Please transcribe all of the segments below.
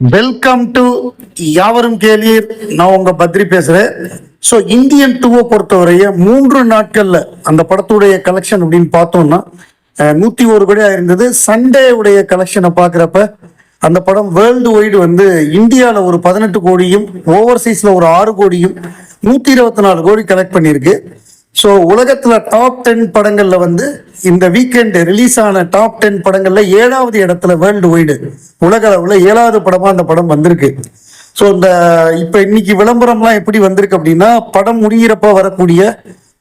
Welcome to யாவரும் கேளீர். நான் உங்க பத்ரி பேசுறேன். ஸோ இந்தியன் டூவை பொறுத்தவரைய மூன்று நாட்கள்ல அந்த படத்துடைய கலெக்ஷன் அப்படின்னு பார்த்தோம்னா நூத்தி ஒரு கோடியா இருந்தது சண்டே உடைய கலெக்ஷனை பார்க்குறப்ப அந்த படம் வேர்ல்டு வைடு வந்து இந்தியாவில் ஒரு பதினெட்டு கோடியும் ஓவர்சீஸ்ல ஒரு ஆறு கோடியும் நூத்தி இருபத்தி நாலு கோடி கலெக்ட் பண்ணியிருக்கு. ஸோ உலகத்துல டாப் டென் படங்கள்ல வந்து இந்த வீக்கெண்ட் ரிலீஸ் ஆன டாப் டென் படங்கள்ல ஏழாவது இடத்துல வேர்ல்டு வைடு உலக அளவுல ஏழாவது படமா அந்த படம் வந்திருக்கு. ஸோ இந்த இப்ப இன்னைக்கு விளம்பரம்லாம் எப்படி வந்திருக்கு அப்படின்னா படம் முடிகிறப்ப வரக்கூடிய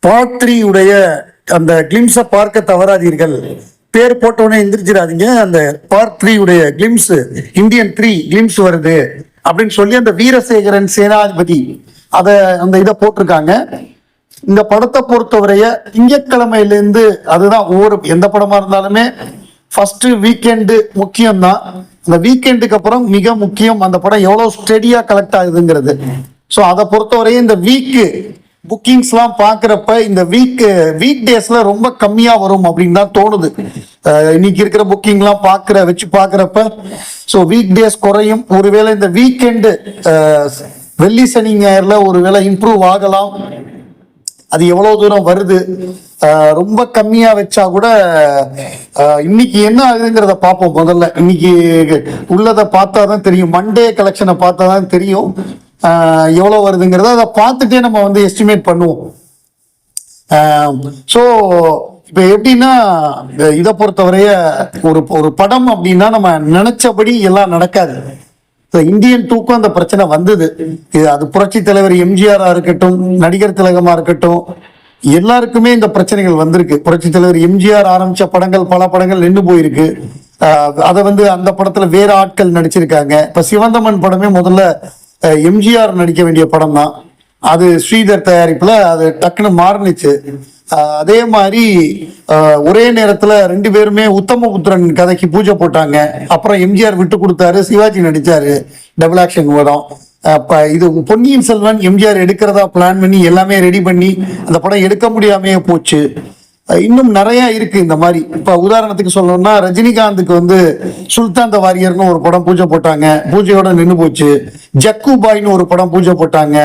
பார்ட் த்ரீ உடைய அந்த கிளிம்ஸை பார்க்க தவறாதீர்கள். பேர் போட்டோன்னே எந்திரிச்சிடாதீங்க. அந்த பார்ட் த்ரீ உடைய கிளிம்ஸ் இந்தியன் த்ரீ கிளிம்ஸ் வருது. அப்படின்னு சொல்லி அந்த வீரசேகரன் சேனாதிபதி அதை அந்த இதை போட்டிருக்காங்க. இந்த படத்தை பொறுத்தவரைய திங்கட்கிழமையிலேருந்து அதுதான் ஒவ்வொரு எந்த படமா இருந்தாலுமே ஃபர்ஸ்ட் வீக்கெண்டு முக்கியம்தான். அந்த வீக்கெண்டுக்கு அப்புறம் மிக முக்கியம் அந்த படம் எவ்வளோ ஸ்டெடியாக கலெக்ட் ஆகுதுங்கிறது. ஸோ அதை பொறுத்தவரையும் இந்த வீக்கு புக்கிங்ஸ்லாம் பார்க்குறப்ப இந்த வீக் வீக் டேஸில் ரொம்ப கம்மியாக வரும் அப்படின்னு தான் தோணுது. இன்னைக்கு இருக்கிற புக்கிங்லாம் பார்க்குற வச்சு பார்க்குறப்ப ஸோ வீக் டேஸ் குறையும். ஒருவேளை இந்த வீக்கெண்டு வெள்ளி சனி ஞாயிறில் ஒருவேளை இம்ப்ரூவ் ஆகலாம். அது எவ்வளவு தூரம் வருது? ரொம்ப கம்மியா வச்சா கூட இன்னைக்கு என்ன ஆகுதுங்கிறத பார்ப்போம் முதல்ல. இன்னைக்கு உள்ளதை பார்த்தா தான் தெரியும். மண்டே கலெக்ஷனை பார்த்தா தான் தெரியும். எவ்வளோ எவ்வளவு வருதுங்கிறத அதை பார்த்துட்டே நம்ம வந்து எஸ்டிமேட் பண்ணுவோம். ஸோ இப்போ எப்படின்னா இந்த இதை பொறுத்தவரைய ஒரு ஒரு படம் அப்படின்னா நம்ம நினைச்சபடி எல்லாம் நடக்காது. இந்தியன் டூக்கும் அந்த பிரச்சனை வந்தது. இது அது புரட்சி தலைவர் எம்ஜிஆரா இருக்கட்டும் நடிகர் திலகமா இருக்கட்டும் எல்லாருக்குமே இந்த பிரச்சனைகள் வந்திருக்கு. புரட்சி தலைவர் எம்ஜிஆர் ஆரம்பிச்ச படங்கள் பல படங்கள் நின்று போயிருக்கு. அதை வந்து அந்த படத்துல வேற ஆட்கள் நடிச்சிருக்காங்க. இப்ப சிவந்தமன் படமே முதல்ல எம்ஜிஆர் நடிக்க வேண்டிய படம் தான் அது ஸ்ரீதர் தயாரிப்புல அது டக்குன்னு மாறுனுச்சு. அதே மாதிரி ஒரே நேரத்துல ரெண்டு பேருமே உத்தமபுத்திரன் கதைக்கு பூஜை போட்டாங்க. அப்புறம் எம்ஜிஆர் விட்டு கொடுத்தாரு சிவாஜி நடிச்சாரு டபுள் ஆக்ஷன் படம் அப்ப இது பொன்னியின் செல்வன் எம்ஜிஆர் எடுக்கிறதா பிளான் பண்ணி எல்லாமே ரெடி பண்ணி அந்த படம் எடுக்க முடியாமையே போச்சு. இன்னும் நிறைய இருக்கு இந்த மாதிரி. இப்ப உதாரணத்துக்கு சொல்லணும்னா ரஜினிகாந்துக்கு வந்து சுல்தான் த வாரியர்னு ஒரு படம் பூஜை போட்டாங்க. பூஜையோட நின்று போச்சு. ஜக்கு பாய்னு ஒரு படம் பூஜை போட்டாங்க.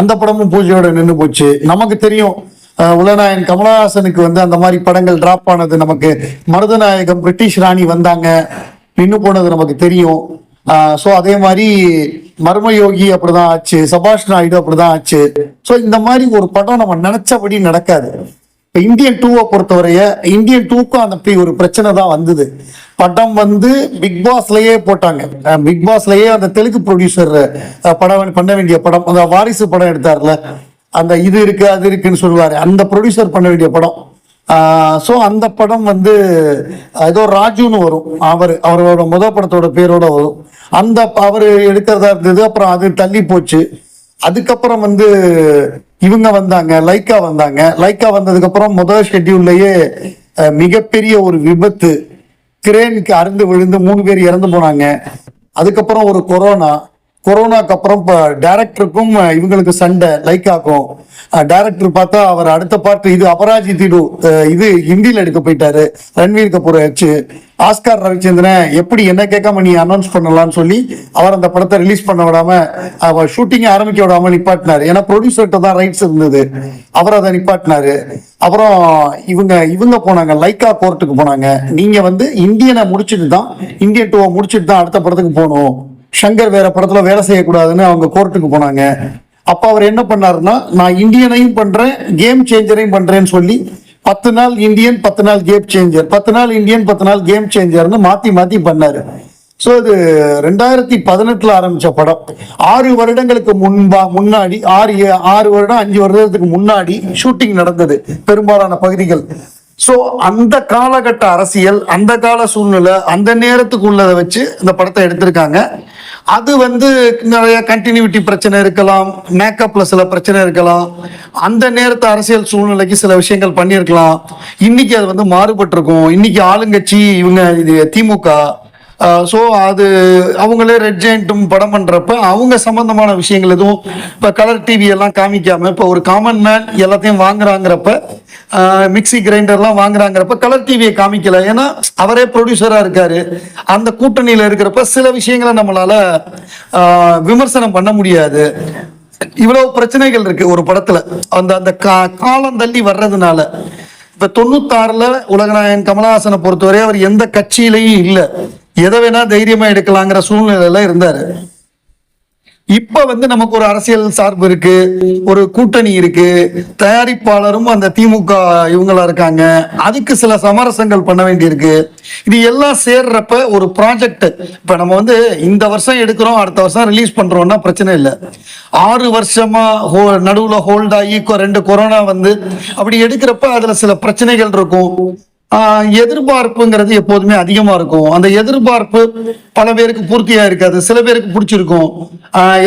அந்த படமும் பூஜையோட நின்று போச்சு. நமக்கு தெரியும் உலநாயன் உலகநாயகன் கமலஹாசனுக்கு வந்து அந்த மாதிரி படங்கள் டிராப் ஆனது நமக்கு மருதநாயகம் பிரிட்டிஷ் ராணி வந்தாங்க. நின்று போனது நமக்கு தெரியும். ஸோ அதே மாதிரி மர்மயோகி அப்படிதான் ஆச்சு சபாஷ் நாயுடு அப்படிதான் ஆச்சு. ஸோ இந்த மாதிரி ஒரு படம் நம்ம நினைச்சபடி நடக்காது. இப்போ இந்தியன் டூவை பொறுத்தவரைய இந்தியன் டூக்கும் அந்த அப்படி ஒரு பிரச்சனை தான் வந்தது. படம் வந்து பிக் பாஸ்லயே போட்டாங்க. பிக் பாஸ்லயே அந்த தெலுங்கு ப்ரொடியூசர் படம் பண்ண வேண்டிய படம் அந்த வாரிசு படம் எடுத்தார்ல. அந்த இது இருக்குது அது இருக்குன்னு சொல்லுவார். அந்த ப்ரொடியூசர் பண்ண வேண்டிய படம். ஸோ அந்த படம் வந்து ஏதோ ராஜுன்னு வரும். அவர் அவரோட முத படத்தோட பேரோட வரும். அந்த அவர் எடுக்கிறதா இருந்தது அப்புறம் அது தள்ளி போச்சு. அதுக்கப்புறம் வந்து இவங்க வந்தாங்க லைக்கா வந்தாங்க. லைக்கா வந்ததுக்கப்புறம் முதல் ஷெட்யூல்லையே மிகப்பெரிய ஒரு விபத்து. கிரேனுக்கு அறுந்து விழுந்து மூணு பேர் இறந்து போனாங்க. அதுக்கப்புறம் ஒரு கொரோனா கொரோனாக்கு அப்புறம் இப்போ டேரக்டருக்கும் இவங்களுக்கு சண்டை லைக்காக்கும் டேரக்டர் பார்த்தா அவர் அடுத்த பார்ட் இது அபராஜி திடு இது ஹிந்தியில் எடுக்க போயிட்டாரு. ரன்வீர் கபூர் ஆச்சு ஆஸ்கார் ரவிச்சந்திரன் எப்படி என்ன கேட்காம நீ அனௌன்ஸ் பண்ணலாம்னு சொல்லி அவர் அந்த படத்தை ரிலீஸ் பண்ண விடாம அவர் ஷூட்டிங்கை ஆரம்பிக்க விடாம நிப்பாட்டினாரு. ஏன்னா ப்ரொடியூசர்கிட்ட தான் ரைட்ஸ் இருந்தது. அவர் அதை நிப்பாட்டினாரு. அப்புறம் இவங்க இவங்க போனாங்க. லைக்கா கோர்ட்டுக்கு போனாங்க. நீங்க வந்து இந்தியனை முடிச்சுட்டு தான் இந்தியன் டூவை முடிச்சிட்டு தான் அடுத்த படத்துக்கு போகணும். சங்கர் வேற படத்துல வேலை செய்யக்கூடாதுன்னு அவங்க கோர்ட்டுக்கு போனாங்க. அப்ப அவர் என்ன பண்ணாருன்னா நான் இந்தியனையும் பண்றேன் கேம் சேஞ்சரையும் பண்றேன்னு சொல்லி பத்து நாள் இந்தியன் பத்து நாள் கேம் சேஞ்சர் பத்து நாள் இந்தியன் பத்து நாள் கேம் சேஞ்சர்னு மாத்தி மாத்தி பண்ணாரு. ஸோ இது ரெண்டாயிரத்தி பதினெட்டுல ஆரம்பிச்ச படம். ஆறு வருடங்களுக்கு முன்பா முன்னாடி ஆறு ஆறு வருடம் அஞ்சு வருடத்துக்கு முன்னாடி ஷூட்டிங் நடந்தது. பெரும்பாலான பகுதிகள். ஸோ அந்த காலகட்ட அரசியல் அந்த கால சூழ்நிலை அந்த நேரத்துக்கு உள்ளதை வச்சு இந்த படத்தை எடுத்திருக்காங்க. அது வந்து நிறைய கண்டினியூட்டி பிரச்சனை இருக்கலாம் மேக்கப்பில் சில பிரச்சனை இருக்கலாம். அந்த நேரத்து அரசியல் சூழ்நிலைக்கு சில விஷயங்கள் பண்ணியிருக்கலாம். இன்னைக்கு அது வந்து மாறுபட்டிருக்கும். இன்னைக்கு ஆளுங்கட்சி இவங்க இது திமுக ஸோ அது அவங்களே ரெட் ஜெயிண்ட்டும் படம் பண்ணுறப்ப அவங்க சம்மந்தமான விஷயங்கள் எதுவும் இப்போ கலர் டிவி எல்லாம் காமிக்காமல் இப்போ ஒரு காமன் மேன் எல்லாத்தையும் வாங்குறாங்கிறப்ப மிக்ஸி கிரைண்டர்லாம் வாங்குறாங்கிறப்ப கலர் டிவியை காமிக்கல. ஏன்னா அவரே ப்ரொடியூசராக இருக்காரு. அந்த கூட்டணியில் இருக்கிறப்ப சில விஷயங்களை நம்மளால் விமர்சனம் பண்ண முடியாது. இவ்வளவு பிரச்சனைகள் இருக்கு ஒரு படத்துல. அந்த அந்த கா- காலம் தள்ளி வர்றதுனால. இப்ப தொண்ணூத்தாறுல உலகநாயகன் கமலஹாசனை பொறுத்தவரை அவர் எந்த கட்சியிலையும் இல்லை. எதை வேணா தைரியமா எடுக்கலாங்கிற சூழ்நிலையில இருந்தாரு. இப்ப வந்து நமக்கு ஒரு அரசியல் சார்பு இருக்கு ஒரு கூட்டணி இருக்கு தயாரிப்பாளரும் அந்த திமுக இவங்களா இருக்காங்க. அதுக்கு சில சமரசங்கள் பண்ண வேண்டியிருக்கு. இது எல்லாம் சேர்றப்ப ஒரு ப்ராஜெக்ட் இப்ப நம்ம வந்து இந்த வருஷம் எடுக்கிறோம் அடுத்த வருஷம் ரிலீஸ் பண்றோம்னா பிரச்சனை இல்லை. ஆறு வருஷமா ஹோ நடுவுல ஹோல்ட் ஆகி கொ- ரெண்டு கொரோனா வந்து அப்படி எடுக்கிறப்ப அதுல சில பிரச்சனைகள் இருக்கும். எதிர்பார்ப்புங்கிறது எப்போதுமே அதிகமாக இருக்கும். அந்த எதிர்பார்ப்பு பல பேருக்கு பூர்த்தியாக இருக்காது. சில பேருக்கு பிடிச்சிருக்கும்.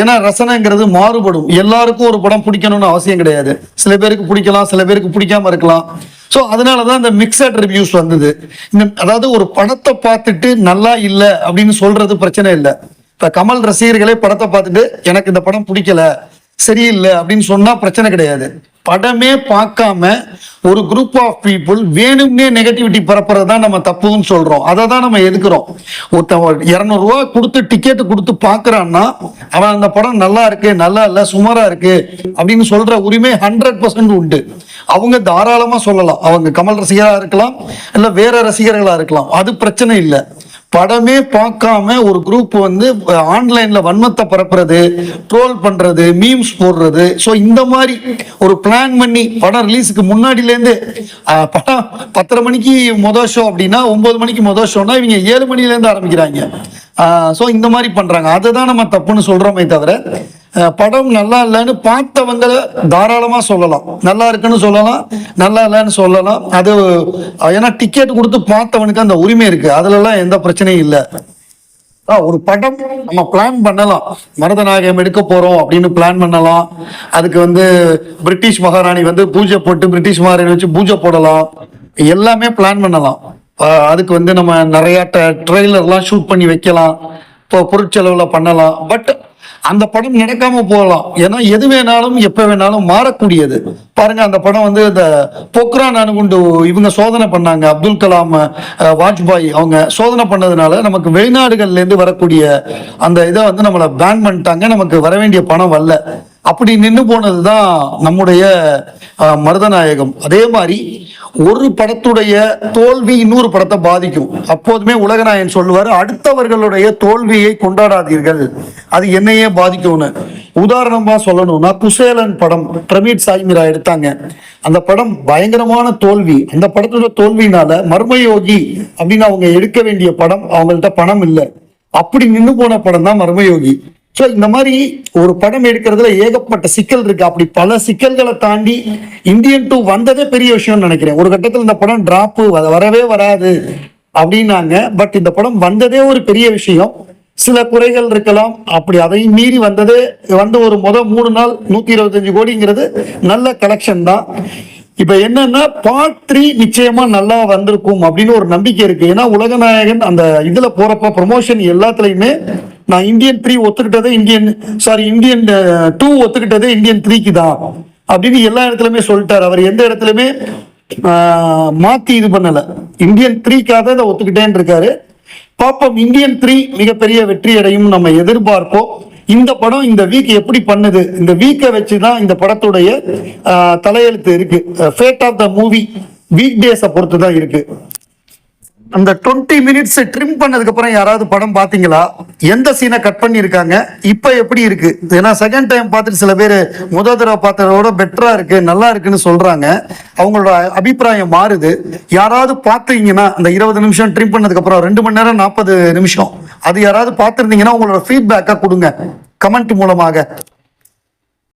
ஏன்னா ரசனைங்கிறது மாறுபடும். எல்லாருக்கும் ஒரு படம் பிடிக்கணும்னு அவசியம் கிடையாது. சில பேருக்கு பிடிக்கலாம் சில பேருக்கு பிடிக்காம இருக்கலாம். ஸோ அதனால தான் இந்த மிக்சட் ரிவ்யூஸ் வந்தது. இந்த அதாவது ஒரு படத்தை பார்த்துட்டு நல்லா இல்லை அப்படின்னு சொல்றது பிரச்சனை இல்லை. இப்போ கமல் ரசிகர்களே படத்தை பார்த்துட்டு எனக்கு இந்த படம் பிடிக்கல சரியில்லை அப்படின்னு சொன்னால் பிரச்சனை கிடையாது. படமே பார்க்காம ஒரு குரூப் ஆஃப் பீப்புள் வேணும்னே நெகட்டிவிட்டி பரப்புறது தான் நம்ம தப்புன்னு சொல்றோம். அதை தான் நம்ம எதுக்குறோம்? ஒருத்தன் இரநூறுவா கொடுத்து டிக்கெட்டு கொடுத்து பார்க்கறான்னா அவன் அந்த படம் நல்லா இருக்கு நல்லா இல்லை சுமாரா இருக்கு அப்படின்னு சொல்ற உரிமை ஹண்ட்ரட் பர்சன்ட் உண்டு. அவங்க தாராளமாக சொல்லலாம். அவங்க கமல் ரசிகராக இருக்கலாம் இல்லை வேற ரசிகர்களாக இருக்கலாம். அது பிரச்சனை இல்லை. படமே பார்க்காம ஒரு குரூப் வந்து ஆன்லைன்ல வன்மத்தை பரப்புறது ட்ரோல் பண்றது மீம்ஸ் போடுறது. ஸோ இந்த மாதிரி ஒரு பிளான் பண்ணி படம் ரிலீஸுக்கு முன்னாடிலேருந்து படம் பத்தரை மணிக்கு மொதல் ஷோ அப்படின்னா ஒன்பது மணிக்கு மொதல் ஷோனா இவங்க ஏழு மணிலேருந்து ஆரம்பிக்கிறாங்க. ஸோ இந்த மாதிரி பண்றாங்க. அதுதான் நம்ம தப்புன்னு சொல்கிறோமே தவிர படம் நல்லா இல்லைன்னு பார்த்தவங்க தாராளமாக சொல்லலாம். நல்லா இருக்குன்னு சொல்லலாம் நல்லா இல்லைன்னு சொல்லலாம். அது ஏன்னா டிக்கெட் கொடுத்து பார்த்தவனுக்கு அந்த உரிமை இருக்குது அதுலலாம் எந்த பிரச்சனையும் இல்லை. ஆ, ஒரு படம் நம்ம பிளான் பண்ணலாம். மருதநாயகம் எடுக்க போறோம் அப்படின்னு பிளான் பண்ணலாம். அதுக்கு வந்து பிரிட்டிஷ் மகாராணி வந்து பூஜை போட்டு பிரிட்டிஷ் மகாராணி வச்சு பூஜை போடலாம். எல்லாமே பிளான் பண்ணலாம். அதுக்கு வந்து நம்ம நிறைய ட்ரெய்லர்லாம் ஷூட் பண்ணி வைக்கலாம். இப்போ பொருட்செலவில் பண்ணலாம். பட் அந்த படம் நடக்காம போகலாம். ஏன்னா எது வேணாலும் எப்போ வேணாலும் மாறக்கூடியது. பாருங்க அந்த படம் வந்து இந்த பொக்ரான் அணுகுண்டு இவங்க சோதனை பண்ணாங்க. அப்துல் கலாம் வாஜ்பாய் அவங்க சோதனை பண்ணதுனால நமக்கு வெளிநாடுகள்லேருந்து வரக்கூடிய அந்த இதை வந்து நம்மளை பேன் பண்ணிட்டாங்க. நமக்கு வர வேண்டிய பணம் வரல. அப்படி நின்று போனதுதான் நம்முடைய மருதநாயகம். அதே மாதிரி ஒரு படத்துடைய தோல்வி இன்னொரு படத்தை பாதிக்கும். அப்போதுமே உலகநாயன் சொல்லுவார் அடுத்தவர்களுடைய தோல்வியை கொண்டாடாதீர்கள். அது என்னையே பாதிக்கும்னு. உதாரணமா சொல்லணும்னா குசேலன் படம் பிரமீட் சாய்மிரா எடுத்தாங்க. அந்த படம் பயங்கரமான தோல்வி. அந்த படத்தோட தோல்வினால மர்மயோகி அப்படின்னு அவங்க எடுக்க வேண்டிய படம் அவங்கள்ட்ட பணம் இல்லை. அப்படி நின்னு போன படம் தான் மர்மயோகி. ஸோ இந்த மாதிரி ஒரு படம் எடுக்கிறதுல ஏகப்பட்ட சிக்கல் இருக்கு. அப்படி பல சிக்கல்களை தாண்டி இந்தியன் டூ வந்ததே பெரிய விஷயம்னு நினைக்கிறேன். ஒரு கட்டத்தில் இந்த படம் டிராப்பு வரவே வராது அப்படின்னாங்க. பட் இந்த படம் வந்ததே ஒரு பெரிய விஷயம். சில குறைகள் இருக்கலாம். அப்படி அதையும் மீறி வந்ததே வந்து ஒரு முதல் மூணு நாள் நூத்தி இருபத்தஞ்சு கோடிங்கிறது நல்ல கலெக்ஷன் தான். இப்ப என்னன்னா பார்ட் த்ரீ நிச்சயமா நல்லா வந்திருக்கும் அப்படின்னு ஒரு நம்பிக்கை இருக்கு. ஏன்னா உலகநாயகன் அந்த இதுல போறப்ப ப்ரொமோஷன் எல்லாத்துலயுமே நான் இந்தியன் த்ரீ ஒத்துக்கிட்டதே Indian sorry Indian two uh, ஒத்துக்கிட்டதே இந்தியன் த்ரீக்கு தான் அப்படின்னு எல்லா இடத்துலையுமே சொல்லிட்டார். அவர் எந்த இடத்துலையுமே மாற்றி மாத்தி இது பண்ணல. இந்தியன் த்ரீக்காக தான் இதை ஒத்துக்கிட்டேன்னு இருக்காரு. பாப்போம் இந்தியன் த்ரீ மிகப்பெரிய வெற்றி அடையும் நம்ம எதிர்பார்ப்போம். இந்த படம் இந்த வீக் எப்படி பண்ணுது? இந்த வீக்கை வச்சு தான் இந்த படத்துடைய தலையெழுத்து இருக்கு. Fate of the movie week டேஸை பொறுத்து தான் இருக்கு. அந்த டுவெண்ட்டி மினிட்ஸ் ட்ரிம் பண்ணதுக்கு அப்புறம் யாராவது படம் பாத்தீங்களா? எந்த சீனை கட் பண்ணியிருக்காங்க? இப்போ எப்படி இருக்கு? ஏன்னா செகண்ட் டைம் பார்த்துட்டு சில பேர் முதல் தடவை பார்த்ததோட பெட்டரா இருக்கு நல்லா இருக்குன்னு சொல்றாங்க. அவங்களோட அபிப்பிராயம் மாறுது. யாராவது பார்த்தீங்கன்னா அந்த இருபது நிமிஷம் ட்ரிம் பண்ணதுக்கு அப்புறம் ரெண்டு மணி நேரம் நாற்பது நிமிஷம் அது யாராவது பார்த்துருந்தீங்கன்னா உங்களோட ஃபீட்பேக்காக கொடுங்க. கமெண்ட் மூலமாக.